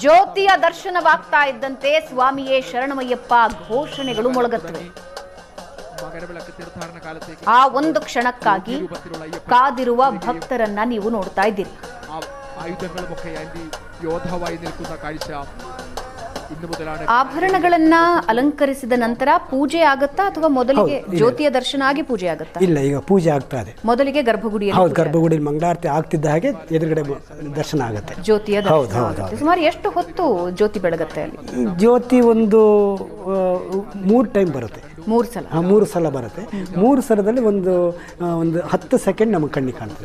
ಜ್ಯೋತಿಯ ದರ್ಶನವಾಗ್ತಾ ಇದ್ದಂತೆ ಸ್ವಾಮಿಯೇ ಶರಣಮಯ್ಯಪ್ಪ ಘೋಷಣೆಗಳು ಮೊಳಗತ್ತವೆ. ಆ ಒಂದು ಕ್ಷಣಕ್ಕಾಗಿ ಕಾದಿರುವ ಭಕ್ತರನ್ನ ನೀವು ನೋಡ್ತಾ ಇದ್ದೀರಿ. ಆಭರಣಗಳನ್ನ ಅಲಂಕರಿಸಿದ ನಂತರ ಪೂಜೆ ಆಗುತ್ತಾ ಅಥವಾ ಮೊದಲಿಗೆ ಜ್ಯೋತಿಯ ದರ್ಶನ ಆಗಿ ಪೂಜೆ ಆಗುತ್ತಾ? ಇಲ್ಲ ಈಗ ಪೂಜೆ ಆಗ್ತಾ ಇದೆ. ಮೊದಲಿಗೆ ಗರ್ಭಗುಡಿಯಲ್ಲಿ ಹೌದು ಗರ್ಭಗುಡಿ ಮಂಗಳಾರತಿ ಆಗ್ತಿದ್ದ ಹಾಗೆ ಎದುರುಗಡೆ ದರ್ಶನ ಆಗುತ್ತೆ. ಜ್ಯೋತಿಯ ಸುಮಾರು ಎಷ್ಟು ಹೊತ್ತು ಜ್ಯೋತಿ ಬೆಳಗತ್ತೆ ಅಲ್ಲಿ? ಜ್ಯೋತಿ ಒಂದು ಮೂರು ಟೈಮ್ ಬರುತ್ತೆ. ಮೂರ್ ಸಲ. ಮೂರು ಸಲ ಬರುತ್ತೆ. ಮೂರು ಸಲದಲ್ಲಿ ಒಂದು ಒಂದು ಹತ್ತು ಸೆಕೆಂಡ್ ನಮಗೆ ಕಣ್ಣಿಗೆ ಕಾಣುತ್ತೆ.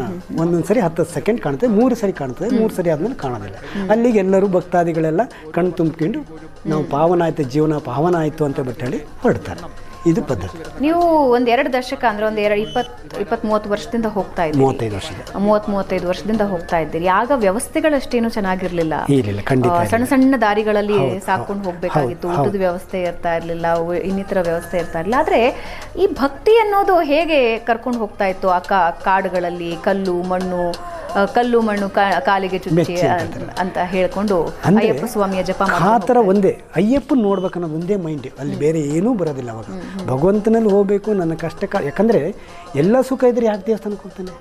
ಹಾ, ಒಂದೊಂದು ಸರಿ ಹತ್ತು ಸೆಕೆಂಡ್ ಕಾಣುತ್ತೆ ಮೂರು ಸರಿ ಕಾಣ್ತದೆ ಮೂರು ಸರಿ ಆದ್ಮೇಲೆ ಕಾಣೋದಿಲ್ಲ. ಅಲ್ಲಿಗೆ ಎಲ್ಲರೂ ಭಕ್ತಾದಿಗಳೆಲ್ಲ ಕಣ್ಣು ತುಂಬಿಕೊಂಡು ನಾವು ಪಾವನ ಆಯಿತು ಜೀವನ ಪಾವನ ಆಯಿತು ಅಂತ ಬಿಟ್ಟು ಹೇಳಿ ಹೊರಡ್ತಾರೆ. ಇದು ಪದ್ಧತಿ. ನೀವು ಒಂದ್ ಎರಡು ದಶಕ ಅಂದ್ರೆ ಒಂದ್ ಎರಡು ಇಪ್ಪತ್ ಇಪ್ಪತ್ ಮೂವತ್ತು ವರ್ಷದಿಂದ ಹೋಗ್ತಾ ಇದ್ದೀರಿ. ಮೂವತ್ತೈದು ವರ್ಷದ ಮೂವತ್ ಮೂವತ್ತೈದು ವರ್ಷದಿಂದ ಹೋಗ್ತಾ ಇದ್ದೀರಿ. ಆಗ ವ್ಯವಸ್ಥೆಗಳಷ್ಟೇನು ಚೆನ್ನಾಗಿರ್ಲಿಲ್ಲ. ಇರಲಿಲ್ಲ ಖಂಡಿತ. ಸಣ್ಣ ಸಣ್ಣ ದಾರಿಗಳಲ್ಲಿ ಸಾಕೊಂಡು ಹೋಗ್ಬೇಕಾಗಿತ್ತು. ಊಟದ ವ್ಯವಸ್ಥೆ ಇರ್ತಾ ಇರ್ಲಿಲ್ಲ ಇನ್ನಿತರ ವ್ಯವಸ್ಥೆ ಇರ್ತಾ ಇರಲಿಲ್ಲ. ಆದ್ರೆ ಈ ಭಕ್ತಿ ಅನ್ನೋದು ಹೇಗೆ ಕರ್ಕೊಂಡು ಹೋಗ್ತಾ ಇತ್ತು? ಆ ಕಾ- ಕಾಡುಗಳಲ್ಲಿ ಕಲ್ಲು ಮಣ್ಣು ಕಲ್ಲು ಮಣ್ಣು ಕಾಲಿಗೆ ಚುಚ್ಚಿ ಅಂತ ಹೇಳ್ಕೊಂಡು ಅಯ್ಯಪ್ಪ ಸ್ವಾಮಿಯ ಜಪ ಆ ಥರ ಒಂದೇ. ಅಯ್ಯಪ್ಪನ ನೋಡ್ಬೇಕನ್ನೋದು ಒಂದೇ ಮೈಂಡ್ ಅಲ್ಲಿ ಬೇರೆ ಏನೂ ಬರೋದಿಲ್ಲ ಅವಾಗ. ಭಗವಂತನಲ್ಲಿ ಹೋಗಬೇಕು ನನ್ನ ಕಷ್ಟ ಯಾಕಂದ್ರೆ ಎಲ್ಲ ಸುಖ ಇದ್ರೆ ಯಾಕೆ ದೇವಸ್ಥಾನಕ್ಕೆ ಹೋಗ್ತಾನೆ?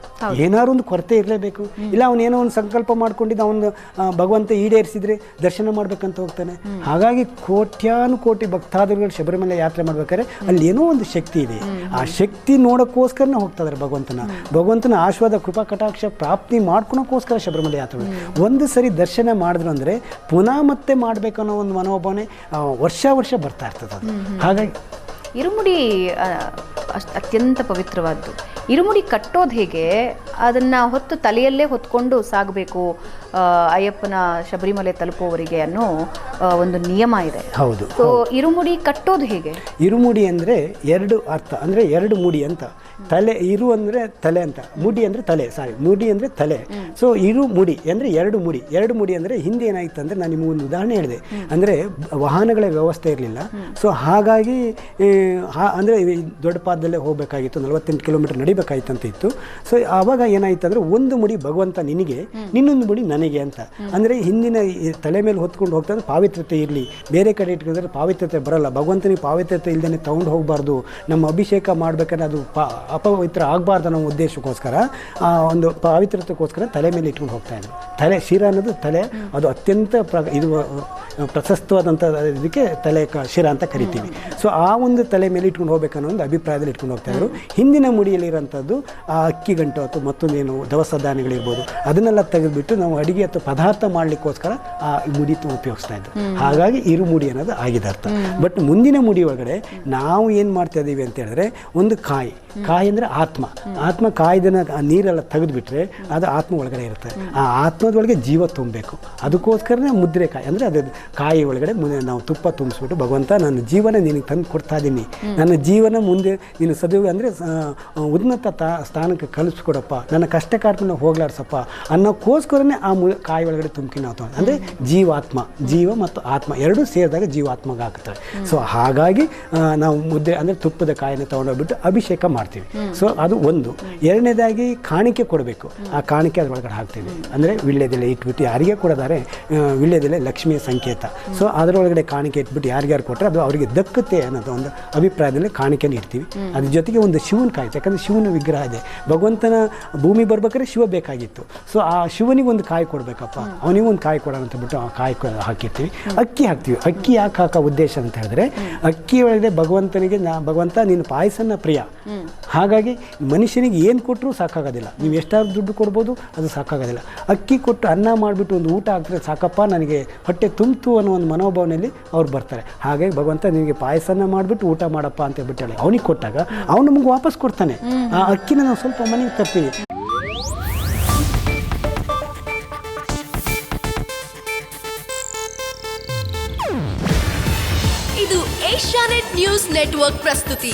ಏನಾದ್ರು ಒಂದು ಕೊರತೆ ಇರಲೇಬೇಕು. ಇಲ್ಲ ಅವನೇನೋ ಒಂದು ಸಂಕಲ್ಪ ಮಾಡ್ಕೊಂಡಿದ್ದ ಅವನು ಭಗವಂತ ಈಡೇರಿಸಿದ್ರೆ ದರ್ಶನ ಮಾಡ್ಬೇಕಂತ ಹೋಗ್ತಾನೆ. ಹಾಗಾಗಿ ಕೋಟ್ಯಾನು ಕೋಟಿ ಭಕ್ತಾದಿಗಳು ಶಬರಿಮಲೆ ಯಾತ್ರೆ ಮಾಡ್ಬೇಕಾದ್ರೆ ಅಲ್ಲಿ ಏನೋ ಒಂದು ಶಕ್ತಿ ಇದೆ. ಆ ಶಕ್ತಿ ನೋಡೋಕ್ಕೋಸ್ಕರನೇ ಹೋಗ್ತಾ ಇದಾರೆ ಭಗವಂತನ. ಭಗವಂತನ ಆಶ್ವಾದ ಕೃಪಾ ಕಟಾಕ್ಷ ಪ್ರಾಪ್ತಿ ಮಾಡ್ಕೊಳಕ್ಕೋಸ್ಕರ ಶಬರಿಮಲೆ ಯಾತ್ರೆ ಒಂದು ಸರಿ ದರ್ಶನ ಮಾಡಿದ್ರು ಅಂದರೆ ಪುನಃ ಮತ್ತೆ ಮಾಡಬೇಕನ್ನೋ ಒಂದು ಮನೋಭಾವನೆ ವರ್ಷ ವರ್ಷ ಬರ್ತಾ ಇರ್ತದೆ ಅದು. ಹಾಗಾಗಿ ಇರುಮುಡಿ ಅಷ್ಟ್- ಅತ್ಯಂತ ಪವಿತ್ರವಾದ್ದು. ಇರುಮುಡಿ ಕಟ್ಟೋದು ಹೇಗೆ? ಅದನ್ನ ಹೊತ್ತು ತಲೆಯಲ್ಲೇ ಹೊತ್ಕೊಂಡು ಸಾಗಬೇಕು. ಅಯ್ಯಪ್ಪನ ಶಬರಿಮಲೆ ತಲುಪುವವರಿಗೆ ಅನ್ನೋ ಒಂದು ನಿಯಮ ಇದೆ. ಹೌದು ಸೊ ಇರುಮುಡಿ ಕಟ್ಟೋದು ಹೇಗೆ? ಇರುಮುಡಿ ಅಂದರೆ ಎರಡು ಅರ್ಥ ಅಂದರೆ ಎರಡು ಮುಡಿ ಅಂತ. ತಲೆ ಇರು ಅಂದರೆ ತಲೆ ಅಂತ. ಮುಡಿ ಅಂದರೆ ತಲೆ ಸಾರಿ ಮುಡಿ ಅಂದರೆ ತಲೆ. ಸೊ ಇರು ಮುಡಿ ಅಂದರೆ ಎರಡು ಮುಡಿ. ಎರಡು ಮುಡಿ ಅಂದರೆ ಹಿಂದೆ ಏನಾಯಿತು ಅಂದರೆ ನಾನು ನಿಮಗೆ ಒಂದು ಉದಾಹರಣೆ ಹೇಳಿದೆ. ಅಂದರೆ ವಾಹನಗಳ ವ್ಯವಸ್ಥೆ ಇರಲಿಲ್ಲ. ಸೊ ಹಾಗಾಗಿ ಅಂದರೆ ದೊಡ್ಡ ಪಾದದಲ್ಲೇ ಹೋಗಬೇಕಾಗಿತ್ತು ನಲವತ್ತೆಂಟು ಕಿಲೋಮೀಟರ್ ನಡಿಬೇಕಾಗಿತ್ತು ಅಂತ ಇತ್ತು ಸೊ ಆವಾಗ ಏನಾಯಿತು ಅಂದರೆ ಒಂದು ಮುಡಿ ಭಗವಂತ ನಿನಗೆ ಇನ್ನೊಂದು ಮುಡಿ ನನಗೆ ಅಂತ. ಅಂದರೆ ಹಿಂದಿನ ತಲೆ ಮೇಲೆ ಹೊತ್ಕೊಂಡು ಹೋಗ್ತಾ ಇದ್ರೆ ಪಾವಿತ್ರತೆ ಇರಲಿ. ಬೇರೆ ಕಡೆ ಇಟ್ಕೊಂಡ್ರೆ ಪಾವಿತ್ರತೆ ಬರಲ್ಲ. ಭಗವಂತನಿಗೆ ಪಾವಿತ್ರತೆ ಇಲ್ಲದೇ ತಗೊಂಡು ಹೋಗಬಾರ್ದು. ನಮ್ಮ ಅಭಿಷೇಕ ಮಾಡಬೇಕಾದ್ರೆ ಅದು ಅಪವಿತ್ರ ಆಗಬಾರ್ದು ಅನ್ನೋ ಉದ್ದೇಶಕ್ಕೋಸ್ಕರ, ಆ ಒಂದು ಪಾವಿತ್ರತೆಗೋಸ್ಕರ ತಲೆ ಮೇಲೆ ಇಟ್ಕೊಂಡು ಹೋಗ್ತಾ ಇದ್ದಾರೆ ತಲೆ, ಶಿರ ಅನ್ನೋದು ತಲೆ, ಅದು ಅತ್ಯಂತ ಪ್ರ ಇದು ಪ್ರಶಸ್ತವಾದಂಥ ಇದಕ್ಕೆ ತಲೆ ಕ ಶಿರ ಅಂತ ಕರಿತೀವಿ. ಸೊ ಆ ಒಂದು ತಲೆ ಮೇಲೆ ಇಟ್ಕೊಂಡು ಹೋಗ್ಬೇಕನ್ನೋ ಒಂದು ಅಭಿಪ್ರಾಯದಲ್ಲಿ ಇಟ್ಕೊಂಡು ಹೋಗ್ತಾ ಇದ್ರು. ಹಿಂದಿನ ಮುಡಿಯಲ್ಲಿರೋಂಥದ್ದು ಆ ಅಕ್ಕಿ ಗಂಟು ಅಥವಾ ಮತ್ತೊಂದೇನು ದವಸ ಧಾನ್ಯಗಳಿರ್ಬೋದು ಅದನ್ನೆಲ್ಲ ತೆಗೆದುಬಿಟ್ಟು ನಾವು ಅಡುಗೆ ಅಥವಾ ಪದಾರ್ಥ ಮಾಡಲಿಕ್ಕೋಸ್ಕರ ಆ ಮುಡಿ ತು- ಉಪಯೋಗಿಸ್ತಾ ಇದ್ರು. ಹಾಗಾಗಿ ಇರು ಮುಡಿ ಅನ್ನೋದು ಆಗಿದೆ ಅರ್ಥ. ಬಟ್ ಮುಂದಿನ ಮುಡಿ ಒಳಗಡೆ ನಾವು ಏನು ಮಾಡ್ತಾ ಇದ್ದೀವಿ ಅಂತ ಹೇಳಿದ್ರೆ ಒಂದು ಕಾಯಿ. ಕಾಯಿ ಅಂದರೆ ಆತ್ಮ. ಆತ್ಮ ಕಾಯ್ದನ ನೀರೆಲ್ಲ ತೆಗೆದುಬಿಟ್ರೆ ಅದು ಆತ್ಮ ಒಳಗಡೆ ಇರುತ್ತೆ. ಆ ಆತ್ಮದೊಳಗೆ ಜೀವ ತುಂಬಬೇಕು. ಅದಕ್ಕೋಸ್ಕರನೇ ಮುದ್ರೆ ಕಾಯಿ ಅಂದರೆ ಅದು ಕಾಯಿ ಒಳಗಡೆ ಮುಂದೆ ನಾವು ತುಪ್ಪ ತುಂಬಿಸ್ಬಿಟ್ಟು ಭಗವಂತ ನನ್ನ ಜೀವನ ನಿನಗೆ ತಂದು ಕೊಡ್ತಾ ಇದ್ದೀನಿ ನನ್ನ ಜೀವನ ಮುಂದೆ ನೀನು ಸದುವ ಅಂದರೆ ಉನ್ನತ ತಾ, ಸ್ಥಾನಕ್ಕೆ ಕಲಿಸ್ಕೊಡಪ್ಪ. ನನ್ನ ಕಷ್ಟ ಕಾಡ್ಕೊಂಡು ಹೋಗ್ಲಾಡ್ಸಪ್ಪ ಅನ್ನೋಕ್ಕೋಸ್ಕರನೇ ಆ ಕಾಯಿ ಒಳಗಡೆ ತುಂಬಿಕೆ ನಾವು ಅಂದರೆ ಜೀವಾತ್ಮ, ಜೀವ ಮತ್ತು ಆತ್ಮ ಎರಡೂ ಸೇರಿದಾಗ ಜೀವಾತ್ಮಗ ಸೊ ಹಾಗಾಗಿ ನಾವು ಮುದ್ದೆ ಅಂದರೆ ತುಪ್ಪದ ಕಾಯಿನ ತೊಗೊಂಡೋಗ್ಬಿಟ್ಟು ಅಭಿಷೇಕ ಮಾಡ್ತೀವಿ. ಸೊ ಅದು ಒಂದು. ಎರಡನೇದಾಗಿ ಕಾಣಿಕೆ ಕೊಡಬೇಕು. ಆ ಕಾಣಿಕೆ ಅದ್ರೊಳಗಡೆ ಹಾಕ್ತೀವಿ. ಅಂದರೆ ವಿಳ್ಯದೆಲೆ ಇಟ್ಬಿಟ್ಟು ಯಾರಿಗೆ ಕೊಡೋದಾರೆ? ವೀಳ್ಯದೆಲೆ ಲಕ್ಷ್ಮಿಯ ಸಂಕೇತ. ಸೊ ಅದರೊಳಗಡೆ ಕಾಣಿಕೆ ಇಟ್ಬಿಟ್ಟು ಯಾರಿಗ್ಯಾರು ಕೊಟ್ಟರೆ ಅದು ಅವರಿಗೆ ದಕ್ಕುತ್ತೆ ಅನ್ನೋದು ಒಂದು ಅಭಿಪ್ರಾಯದಲ್ಲಿ ಕಾಣಿಕೆನ ಇಡ್ತೀವಿ. ಅದ್ರ ಜೊತೆಗೆ ಒಂದು ಶಿವನ ಕಾಯ್ತು. ಯಾಕಂದರೆ ಶಿವನ ವಿಗ್ರಹ ಇದೆ. ಭಗವಂತನ ಭೂಮಿ ಬರ್ಬೇಕಾದ್ರೆ ಶಿವ ಬೇಕಾಗಿತ್ತು. ಸೊ ಆ ಶಿವನಿಗೆ ಒಂದು ಕಾಯಿ ಕೊಡಬೇಕಪ್ಪ. ಅವನಿಗೆ ಒಂದು ಕಾಯಿ ಕೊಡೋಣ ಅಂತ ಆ ಕಾಯಿ ಹಾಕಿರ್ತೀವಿ. ಅಕ್ಕಿ ಹಾಕ್ತೀವಿ. ಅಕ್ಕಿ ಯಾಕೆ ಹಾಕೋ ಉದ್ದೇಶ ಅಂತ ಹೇಳಿದ್ರೆ, ಅಕ್ಕಿ ಒಳಗಡೆ ಭಗವಂತನಿಗೆ ನಾ, ಭಗವಂತ ನೀನು ಪಾಯಸನ ಪ್ರಿಯ. ಹಾಗಾಗಿ ಮನುಷ್ಯನಿಗೆ ಏನು ಕೊಟ್ಟರೂ ಸಾಕಾಗೋದಿಲ್ಲ. ನೀವು ಎಷ್ಟಾದ್ರೂ ದುಡ್ಡು ಕೊಡ್ಬೋದು, ಅದು ಸಾಕಾಗೋದಿಲ್ಲ. ಅಕ್ಕಿ ಕೊಟ್ಟು ಅನ್ನ ಮಾಡಿಬಿಟ್ಟು ಒಂದು ಊಟ ಹಾಕಿದ್ರೆ ಸಾಕಪ್ಪ, ನನಗೆ ಹೊಟ್ಟೆ ತುಂಬಿತು ಅನ್ನೋ ಒಂದು ಮನೋಭಾವನೆಯಲ್ಲಿ ಅವ್ರು ಬರ್ತಾರೆ. ಹಾಗಾಗಿ ಭಗವಂತ ನಿಮಗೆ ಪಾಯಸನ ಮಾಡಿಬಿಟ್ಟು ಊಟ ಮಾಡಪ್ಪ ಅಂತ ಹೇಳ್ಬಿಟ್ಟು ಹೇಳಿ ಅವನಿಗೆ ಕೊಟ್ಟಾಗ ಅವ್ನು ನಮಗೆ ವಾಪಸ್ ಕೊಡ್ತಾನೆ. ಆ ಅಕ್ಕಿನ ನಾವು ಸ್ವಲ್ಪ ಮನೆಗೆ ತರ್ತೀವಿ. ಇದು ಏಷ್ಯಾನೆಟ್ ನ್ಯೂಸ್ ನೆಟ್ವರ್ಕ್ ಪ್ರಸ್ತುತಿ.